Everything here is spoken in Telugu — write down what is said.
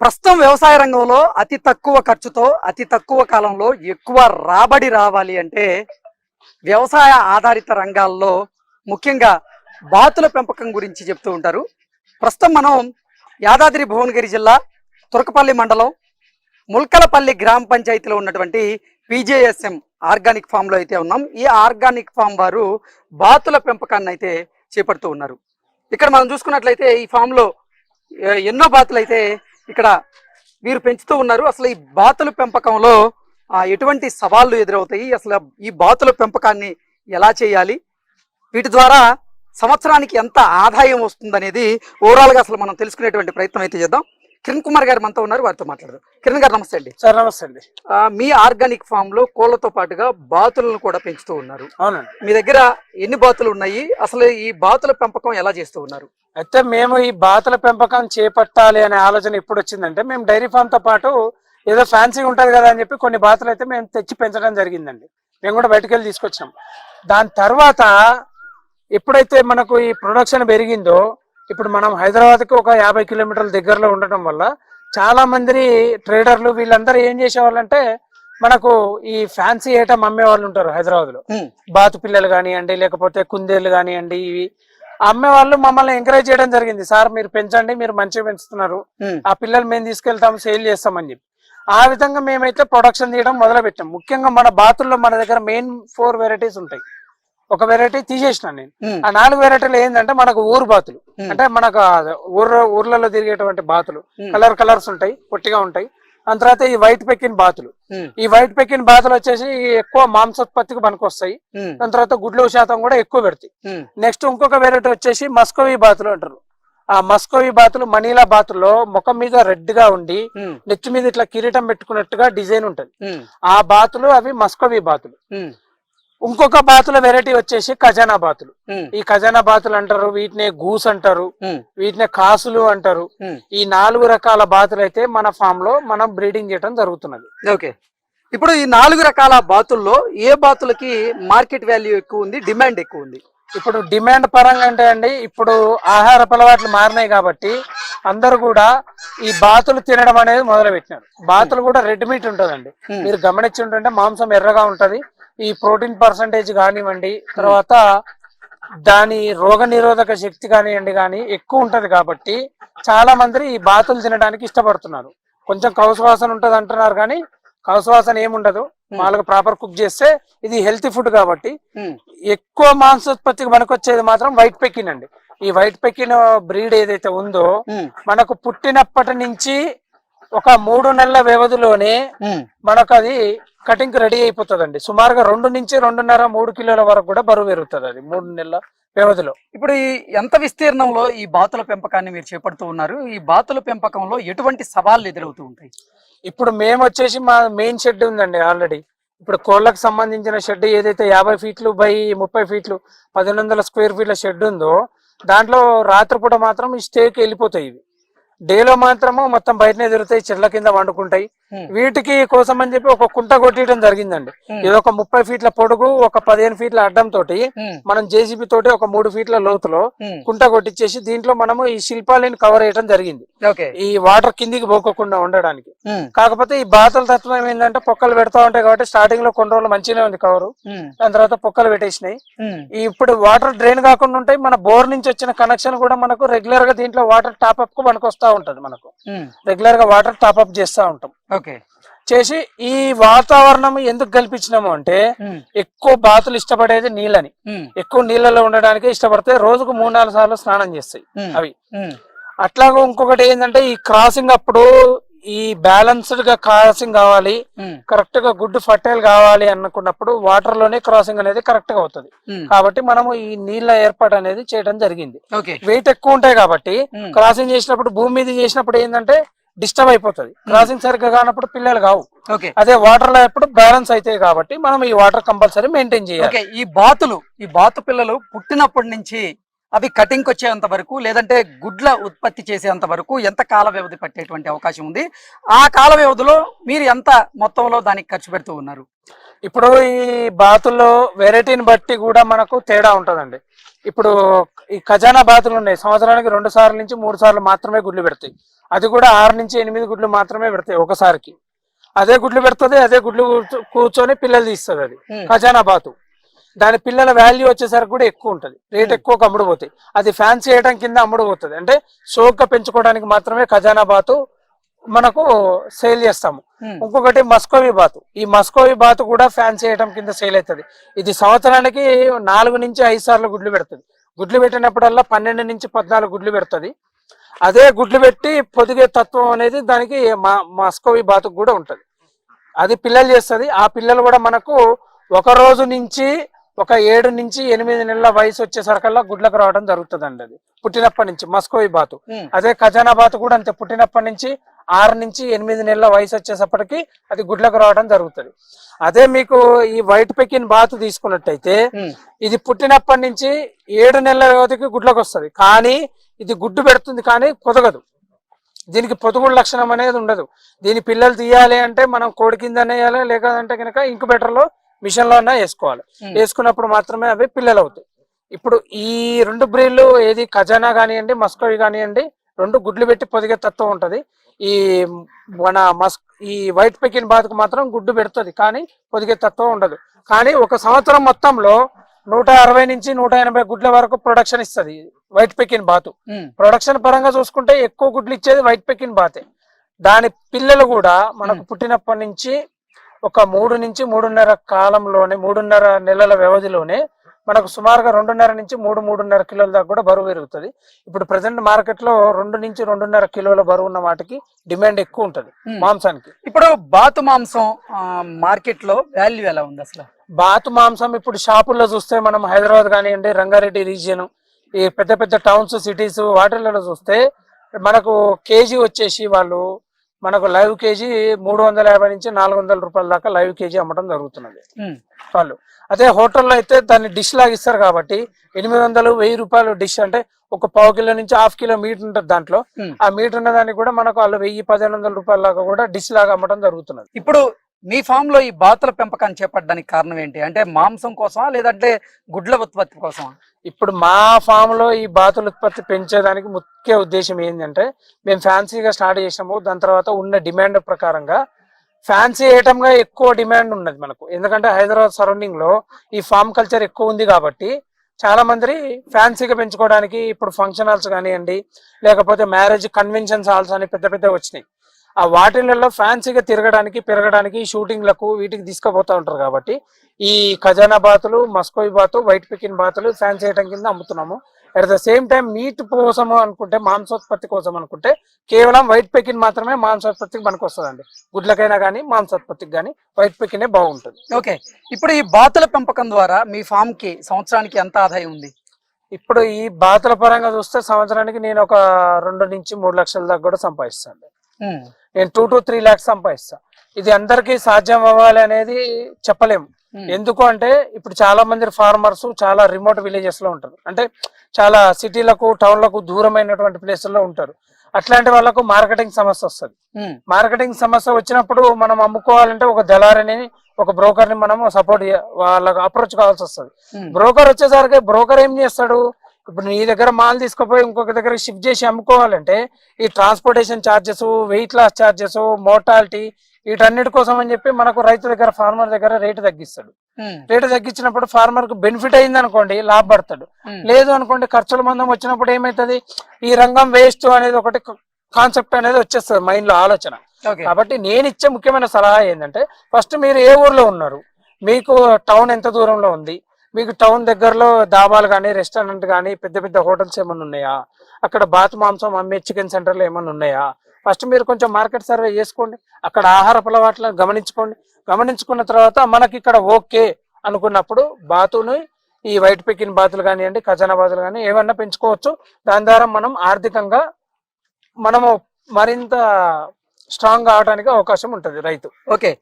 ప్రస్తుతం వ్యవసాయ రంగంలో అతి తక్కువ ఖర్చుతో అతి తక్కువ కాలంలో ఎక్కువ రాబడి రావాలి అంటే వ్యవసాయ ఆధారిత రంగాల్లో ముఖ్యంగా బాతుల పెంపకం గురించి చెప్తూ ఉంటారు. ప్రస్తుతం మనం యాదాద్రి భువనగిరి జిల్లా తురకపల్లి మండలం ముల్కలపల్లి గ్రామ పంచాయతీలో ఉన్నటువంటి పీజేఎస్ఎం ఆర్గానిక్ ఫామ్లో అయితే ఉన్నాం. ఈ ఆర్గానిక్ ఫామ్ వారు బాతుల పెంపకాన్ని అయితే చేపడుతూ ఉన్నారు. ఇక్కడ మనం చూసుకున్నట్లయితే ఈ ఫామ్లో ఎన్నో బాతులు అయితే ఇక్కడ వీరు పెంచుతూ ఉన్నారు. అసలు ఈ బాతుల పెంపకంలో ఆ, ఎటువంటి సవాళ్ళు ఎదురవుతాయి? అసలు ఈ బాతుల పెంపకాన్ని ఎలా చేయాలి? వీటి ద్వారా సంవత్సరానికి ఎంత ఆదాయం వస్తుందనేది ఓవరాల్గా అసలు మనం తెలుసుకునేటువంటి ప్రయత్నం అయితే చేద్దాం. కిరణ్ కుమార్ గారు మనతో ఉన్నారు వారితో మాట్లాడదాం. కిరణ్ గారు నమస్తే అండి. సార్ నమస్తే అండి. మీ ఆర్గానిక్ ఫామ్లో కోళ్ళతో పాటుగా బాతులను కూడా పెంచుతూ ఉన్నారు. అవునండి. మీ దగ్గర ఎన్ని బాతులు ఉన్నాయి? అసలు ఈ బాతుల పెంపకం ఎలా చేస్తూ ఉన్నారు? అయితే మేము ఈ బాతుల పెంపకం చేపట్టాలి అనే ఆలోచన ఎప్పుడు వచ్చిందంటే మేము డైరీ ఫామ్తో పాటు ఏదో ఫ్యాన్సీ ఉంటది కదా అని చెప్పి కొన్ని బాతులు అయితే మేము తెచ్చి పెంచడం జరిగిందండి. మేము కూడా బయటకు వెళ్ళి తీసుకొచ్చాం దాని తర్వాత ఎప్పుడైతే మనకు ఈ ప్రొడక్షన్ పెరిగిందో ఇప్పుడు మనం హైదరాబాద్కి ఒక యాభై కిలోమీటర్ల దగ్గరలో ఉండటం వల్ల చాలా మంది ట్రేడర్లు వీళ్ళందరూ ఏం చేసేవాళ్ళంటే మనకు ఈ ఫ్యాన్సీ ఐటమ్ అమ్మే వాళ్ళు ఉంటారు హైదరాబాద్లో బాతు పిల్లలు కానివ్వండి లేకపోతే కుందేలు కానివ్వండి ఇవి అమ్మే వాళ్ళు మమ్మల్ని ఎంకరేజ్ చేయడం జరిగింది. సార్ మీరు పెంచండి మీరు మంచిగా పెంచుతున్నారు. ఆ పిల్లలు మేము తీసుకెళ్తాం సేల్ చేస్తామని చెప్పి. ఆ విధంగా మేమైతే ప్రొడక్షన్ తీయడం మొదలు పెట్టాం ముఖ్యంగా మన బాతుల్లో మన దగ్గర మెయిన్ ఫోర్ వెరైటీస్ ఉంటాయి. ఒక వెరైటీ తీసేసిన నేను. ఆ నాలుగు వెరైటీలు ఏంటంటే మనకు ఊరు బాతులు. అంటే మనకు ఆ ఊర్లో ఊర్లలో తిరిగేటువంటి బాతులు. కలర్ కలర్స్ ఉంటాయి పొట్టిగా ఉంటాయి. దాని తర్వాత ఈ వైట్ పెక్కిన బాతులు. ఈ వైట్ పెక్కిన బాతులు వచ్చేసి ఎక్కువ మాంసోత్పత్తికి పనికొస్తాయి. దాని తర్వాత గుడ్ల శాతం కూడా ఎక్కువ పెడతాయి. నెక్స్ట్ ఇంకొక వెరైటీ వచ్చేసి మస్కోవి బాతులు అంటారు. ఆ మస్కోవి బాతులు మనీలా బాతుల్లో ముఖం మీద రెడ్గా ఉండి నెత్తి మీద ఇట్లా కిరీటం పెట్టుకున్నట్టుగా డిజైన్ ఉంటది. ఆ బాతులు అవి మస్కోవి బాతులు. ఇంకొక బాతుల వెరైటీ వచ్చేసి ఖజానా బాతులు. ఈ ఖజానా బాతులు అంటారు వీటినే గూస్ అంటారు వీటినే కాసులు అంటారు. ఈ నాలుగు రకాల బాతులు అయితే మన ఫామ్లో మనం బ్రీడింగ్ చేయడం జరుగుతున్నది. ఓకే. ఇప్పుడు ఈ నాలుగు రకాల బాతుల్లో ఏ బాతులకి మార్కెట్ వాల్యూ ఎక్కువ ఉంది డిమాండ్ ఎక్కువ ఉంది? ఇప్పుడు డిమాండ్ పరంగా అంటే అండి ఇప్పుడు ఆహార అలవాట్లు మారినాయి కాబట్టి అందరూ కూడా ఈ బాతులు తినడం అనేది మొదలు పెట్టినారు బాతులు కూడా రెడ్ మీట్ ఉంటదండి మీరు గమనించి ఉంటుంటే మాంసం ఎర్రగా ఉంటది ఈ ప్రోటీన్ పర్సంటేజ్ కానివ్వండి తర్వాత దాని రోగ నిరోధక శక్తి కానివ్వండి కానీ ఎక్కువ ఉంటది కాబట్టి చాలా మంది ఈ బాతులు తినడానికి ఇష్టపడుతున్నారు. కొంచెం కౌసువాసన ఉంటది అంటున్నారు కానీ కౌసువాసన ఏముండదు వాళ్ళకి ప్రాపర్ కుక్ చేస్తే ఇది హెల్తీ ఫుడ్ కాబట్టి ఎక్కువ మాంసోత్పత్తికి మనకొచ్చేది మాత్రం వైట్ పెకిన్ అండి. ఈ వైట్ పెకిన్ బ్రీడ్ ఏదైతే ఉందో మనకు పుట్టినప్పటి నుంచి ఒక మూడు నెలల వ్యవధిలోనే. మనకు అది కటింగ్ రెడీ అయిపోతుందండి. సుమారుగా రెండు నుంచి రెండున్నర మూడు కిలోల వరకు కూడా బరువు పెరుగుతుంది అది మూడు నెలల వ్యవధిలో. ఇప్పుడు ఈ ఎంత విస్తీర్ణంలో ఈ బాతుల పెంపకాన్ని మీరు చేపడుతూ ఉన్నారు? ఈ బాతుల పెంపకంలో ఎటువంటి సవాళ్ళు ఎదురవుతూ ఉంటాయి? ఇప్పుడు మేము వచ్చేసి మా మెయిన్ షెడ్ ఉందండి ఆల్రెడీ ఇప్పుడు కోళ్ళకు సంబంధించిన షెడ్ ఏదైతే యాభై ఫీట్లు బై ముప్పై ఫీట్లు పదిహేను వందల స్క్వేర్ ఫీట్ల షెడ్ ఉందో దాంట్లో రాత్రిపూట మాత్రం ఈ స్టేకి వెళ్ళిపోతాయి ఇవి. డేలో మాత్రము మొత్తం బయటనే తిరుగుతాయి చెట్ల కింద వండుకుంటాయి. వీటికి కోసం అని చెప్పి ఒక కుంట కొట్టడం జరిగిందండి. ఇది ఒక ముప్పై ఫీట్ల పొడుగు ఒక పదిహేను ఫీట్ల అడ్డం తోటి మనం జేసీబీ తోటి ఒక మూడు ఫీట్ల లోతులో. కుంట కొట్టించేసి దీంట్లో మనము ఈ శిల్పాలని కవర్ చేయడం జరిగింది. ఈ వాటర్ కిందికి పోకోకుండా ఉండడానికి. కాకపోతే ఈ బాతల తత్వం ఏంటంటే పొక్కలు పెడతా ఉంటాయి కాబట్టి స్టార్టింగ్లో కొన్ని రోజులు మంచిగానే ఉంది కవరు. దాని తర్వాత పొక్కలు పెట్టేసినాయి. ఇప్పుడు వాటర్ డ్రైన్ కాకుండా ఉంటాయి. మన బోర్ నుంచి వచ్చిన కనెక్షన్ కూడా మనకు రెగ్యులర్గా దీంట్లో వాటర్ టాప్ అప్కు మనకు వస్తా ఉంటది మనకు. రెగ్యులర్గా వాటర్ టాప్ అప్ చేస్తా ఉంటాం. ఓకే. చేసి ఈ వాతావరణం ఎందుకు కల్పించినాము అంటే ఎక్కువ బాతులు ఇష్టపడేది నీళ్ళని. ఎక్కువ నీళ్ళలో ఉండడానికి ఇష్టపడితే రోజుకు మూడు నాలుగు సార్లు స్నానం చేస్తాయి అవి. అట్లాగే ఇంకొకటి ఏంటంటే ఈ క్రాసింగ్ అప్పుడు ఈ బ్యాలన్స్డ్గా క్రాసింగ్ కావాలి కరెక్ట్గా గుడ్ ఫర్టైల్ కావాలి అనుకున్నప్పుడు వాటర్లోనే క్రాసింగ్ అనేది కరెక్ట్గా అవుతుంది. కాబట్టి మనము ఈ నీళ్ళ ఏర్పాటు అనేది చేయడం జరిగింది. వెయిట్ ఎక్కువ ఉంటాయి కాబట్టి క్రాసింగ్ చేసినప్పుడు భూమి మీద చేసినప్పుడు ఏంటంటే డిస్టర్బ్ అయిపోతుంది. క్రాసింగ్ సరిగ్గా కానప్పుడు పిల్లలు కావు. ఓకే. అదే వాటర్లో ఎప్పుడు బ్యాలెన్స్ అవుతాయి కాబట్టి మనం ఈ వాటర్ కంపల్సరీ మెయింటైన్ చేయాలి. ఈ బాతులు ఈ బాతు పిల్లలు పుట్టినప్పటి నుంచి అవి కటింగ్ వచ్చేంత వరకు లేదంటే గుడ్ల ఉత్పత్తి చేసేంత వరకు ఎంత కాల వ్యవధి పట్టేటువంటి అవకాశం ఉంది? ఆ కాల వ్యవధిలో మీరు ఎంత మొత్తంలో దానికి ఖర్చు పెడుతూ ఉన్నారు? ఇప్పుడు ఈ బాతుల్లో వెరైటీని బట్టి కూడా మనకు తేడా ఉంటుందండి. ఇప్పుడు ఈ ఖజానా బాతులు ఉన్నాయి. సంవత్సరానికి రెండు సార్లు నుంచి మూడు సార్లు మాత్రమే గుడ్లు పెడతాయి. అది కూడా ఆరు నుంచి ఎనిమిది గుడ్లు మాత్రమే పెడతాయి ఒకసారికి. అదే గుడ్లు పెడుతుంది అదే గుడ్లు కూర్చో- కూర్చొని పిల్లలు తీస్తుంది అది. ఖజానా బాతు. దాని పిల్లల వాల్యూ వచ్చేసరికి కూడా ఎక్కువ ఉంటుంది. రేట్. ఎక్కువ అమ్ముడు పోతాయి అది ఫ్యాన్సీ చేయడం కింద అమ్ముడు పోతుంది అంటే షోక్గా పెంచుకోవడానికి మాత్రమే ఖజానా బాతు మనకు సేల్ చేస్తాము. ఉమ్. ఇంకొకటి మస్కోవి బాతు ఈ మస్కోవి బాతు కూడా ఫ్యాన్సీ ఐటమ్ కింద సేల్ అవుతుంది. ఇది సంవత్సరానికి నాలుగు నుంచి ఐదు సార్లు గుడ్లు పెడుతుంది. గుడ్లు పెట్టినప్పుడల్లా పన్నెండు నుంచి పద్నాలుగు గుడ్లు పెడుతుంది. అదే గుడ్లు పెట్టి పొదిగే తత్వం అనేది దానికి మా- మస్కోవి బాతుకు కూడా ఉంటుంది. అది పిల్లలు చేస్తుంది. ఆ పిల్లలు కూడా మనకు ఒక రోజు నుంచి ఒక ఏడు నుంచి ఎనిమిది నెలల వయసు వచ్చేసరికల్లా గుడ్లకు రావడం జరుగుతుందండి అది. పుట్టినప్పటి నుంచి మస్కోవి బాతు ఉమ్. అదే ఖజానా బాతు కూడా అంతే. పుట్టినప్పటి నుంచి ఆరు నుంచి ఎనిమిది నెలల వయసు వచ్చేసప్పటికి అది గుడ్లకు రావడం జరుగుతుంది. అదే మీకు ఈ వైట్ పెకిన్ బాతు తీసుకున్నట్టయితే. ఇది పుట్టినప్పటి నుంచి ఏడు నెలల వ్యవధికి గుడ్లకు వస్తుంది. కానీ ఇది గుడ్డు పెడుతుంది కానీ పొదగదు. దీనికి పొదుగుడు లక్షణం అనేది ఉండదు. దీని పిల్లలు తీయాలి అంటే మనం కోడి కింద వేయాలి లేదంటే కనుక ఇంక్యుబేటర్లో మిషన్లో వేసుకోవాలి. వేసుకున్నప్పుడు మాత్రమే అవి పిల్లలు అవుతాయి ఇప్పుడు ఈ రెండు బ్రీడ్లు ఏది ఖజానా కానివ్వండి మస్కోవి కానివ్వండి రెండు గుడ్లు పెట్టి పొదిగే తత్వం ఉంటది. ఈ మన మస్ ఈ వైట్ పెకిన్ బాతుకు మాత్రం గుడ్డు పెడుతుంది కానీ పొదిగే తత్వం ఉండదు కానీ ఒక సంవత్సరం మొత్తంలో నూట అరవై నుంచి నూట ఎనభై గుడ్ల వరకు ప్రొడక్షన్ ఇస్తుంది వైట్ పెకిన్ బాతు. ప్రొడక్షన్ పరంగా చూసుకుంటే ఎక్కువ గుడ్లు ఇచ్చేది వైట్ పెకిన్ బాతే దాని పిల్లలు కూడా మనకు. పుట్టినప్పటి నుంచి ఒక మూడు నుంచి మూడున్నర కాలంలోనే మూడున్నర నెలల వ్యవధిలోనే మనకు సుమారుగా రెండున్నర నుంచి మూడు మూడున్నర కిలోల దాకా కూడా బరువు పెరుగుతుంది. ఇప్పుడు ప్రజెంట్ మార్కెట్లో రెండు నుంచి రెండున్నర కిలోల బరువు ఉన్న వాటికి డిమాండ్ ఎక్కువ ఉంటుంది ఉమ్. మాంసానికి. ఇప్పుడు బాతు మాంసం మార్కెట్లో వాల్యూ ఎలా ఉంది అసలు? బాతు మాంసం ఇప్పుడు షాపుల్లో చూస్తే మనం హైదరాబాద్ కానివ్వండి రంగారెడ్డి రీజియన్ ఈ పెద్ద పెద్ద టౌన్స్ సిటీస్ వాటిలలో చూస్తే మనకు కేజీ వచ్చేసి వాళ్ళు మనకు లైవ్ కేజీ మూడు వందల యాభై నుంచి నాలుగు వందల రూపాయల దాకా లైవ్ కేజీ అమ్మటం జరుగుతున్నది. వాళ్ళు అదే హోటల్లో అయితే దాన్ని డిష్ లాగా ఇస్తారు కాబట్టి ఎనిమిది వందలు వెయ్యి రూపాయలు డిష్ అంటే ఒక పావు కిలో నుంచి హాఫ్ కిలో మీట్ ఉంటుంది దాంట్లో. ఆ మీట్ ఉన్న దానికి కూడా మనకు వాళ్ళు వెయ్యి పదిహేను వందల రూపాయల దాకా కూడా డిష్ లాగా అమ్మటం జరుగుతున్నది ఇప్పుడు మీ ఫామ్లో ఈ బాతుల పెంపకాన్ని చేపట్టడానికి కారణం ఏంటి? అంటే మాంసం కోసమా లేదంటే గుడ్ల ఉత్పత్తి కోసమా? ఇప్పుడు మా ఫామ్లో ఈ బాతుల ఉత్పత్తి పెంచేదానికి ముఖ్య ఉద్దేశం ఏంటంటే మేము ఫ్యాన్సీగా స్టార్ట్ చేసినాము దాని తర్వాత ఉన్న డిమాండ్ ప్రకారంగా ఫ్యాన్సీ ఐటమ్గా ఎక్కువ డిమాండ్ ఉన్నది మనకు. ఎందుకంటే హైదరాబాద్ సరౌండింగ్లో ఈ ఫామ్ కల్చర్ ఎక్కువ ఉంది కాబట్టి చాలా మంది ఫ్యాన్సీగా పెంచుకోవడానికి ఇప్పుడు ఫంక్షన్ హాల్స్ కానివ్వండి లేకపోతే మ్యారేజ్ కన్వెన్షన్స్ హాల్స్ అని పెద్ద పెద్ద వచ్చినాయి. ఆ వాటిలలో ఫ్యాన్సీగా తిరగడానికి పెరగడానికి షూటింగ్లకు వీటికి తీసుకుపోతా ఉంటారు కాబట్టి ఈ ఖజానా బాతులు మస్కోయి బాతు వైట్ పికిన్ బాతులు ఫ్యాన్సీ ఐటమ్ కింద అమ్ముతున్నాము. At the same time meat కోసము అనుకుంటే మాంసోత్పత్తి కోసం అనుకుంటే కేవలం వైట్ పెకిన్ మాత్రమే మాంసోత్పత్తికి మనకు వస్తుందండి గుడ్లకైనా కానీ మాంసోత్పత్తికి కానీ వైట్ పెకినే బాగుంటుంది. ఓకే. ఇప్పుడు ఈ బాతుల పెంపకం ద్వారా మీ ఫామ్కి సంవత్సరానికి ఎంత ఆదాయం ఉంది? ఇప్పుడు ఈ బాతుల పరంగా చూస్తే సంవత్సరానికి నేను ఒక రెండు నుంచి మూడు లక్షల దాకా కూడా సంపాదిస్తాను. నేను టూ టు త్రీ ల్యాక్స్ సంపాదిస్తా. ఇది అందరికీ సాధ్యం అవ్వాలి అనేది చెప్పలేము. ఉమ్. ఎందుకు అంటే ఇప్పుడు చాలా మంది ఫార్మర్స్ చాలా రిమోట్ విలేజెస్లో ఉంటారు. అంటే చాలా సిటీలకు టౌన్లకు దూరమైనటువంటి ప్లేసుల్లో ఉంటారు. అట్లాంటి వాళ్ళకు మార్కెటింగ్ సమస్య వస్తుంది. మార్కెటింగ్ సమస్య వచ్చినప్పుడు మనం అమ్ముకోవాలంటే ఒక దళారిని ఒక బ్రోకర్ని మనం సపోర్ట్ వాళ్ళకు అప్రోచ్ కావాల్సి వస్తుంది. బ్రోకర్ వచ్చేసరికి బ్రోకర్ ఏం చేస్తాడు? ఇప్పుడు నీ దగ్గర మాల్ తీసుకుపోయి ఇంకొక దగ్గర షిఫ్ట్ చేసి అమ్ముకోవాలంటే ఈ transportation charges weight loss charges mortality వీటన్నిటి కోసం అని చెప్పి మనకు రైతు దగ్గర ఫార్మర్ దగ్గర రేటు తగ్గిస్తాడు. రేటు తగ్గించినప్పుడు ఫార్మర్కు బెనిఫిట్ అయింది అనుకోండి లాభపడతాడు. ఉమ్. లేదు అనుకోండి ఖర్చుల మందం వచ్చినప్పుడు ఏమైతుంది? ఈ రంగం వేస్ట్ అనేది ఒకటి కాన్సెప్ట్ అనేది వచ్చేస్తుంది మైండ్లో ఆలోచన. కాబట్టి నేను ఇచ్చే ముఖ్యమైన సలహా ఏంటంటే ఫస్ట్ మీరు ఏ ఊర్లో ఉన్నారు? మీకు టౌన్ ఎంత దూరంలో ఉంది? మీకు టౌన్ దగ్గరలో దాబాలు కానీ రెస్టారెంట్ కానీ పెద్ద పెద్ద హోటల్స్ ఏమైనా ఉన్నాయా? అక్కడ బాతు మాంసం అమ్మే చికెన్ సెంటర్లు ఏమైనా ఉన్నాయా? ఫస్ట్ మీరు కొంచెం మార్కెట్ సర్వే చేసుకోండి. అక్కడ ఆహార అలవాట్లను గమనించుకోండి. గమనించుకున్న తర్వాత మనకి ఇక్కడ ఓకే అనుకున్నప్పుడు బాతుని ఈ వైట్ పికిన్ బాతులు కానివ్వండి ఖజానా బాతులు కానీ ఏమన్నా పెంచుకోవచ్చు. దాని ద్వారా మనం ఆర్థికంగా మనము మరింత స్ట్రాంగ్ అవడానికి అవకాశం ఉంటుంది రైతు. ఓకే.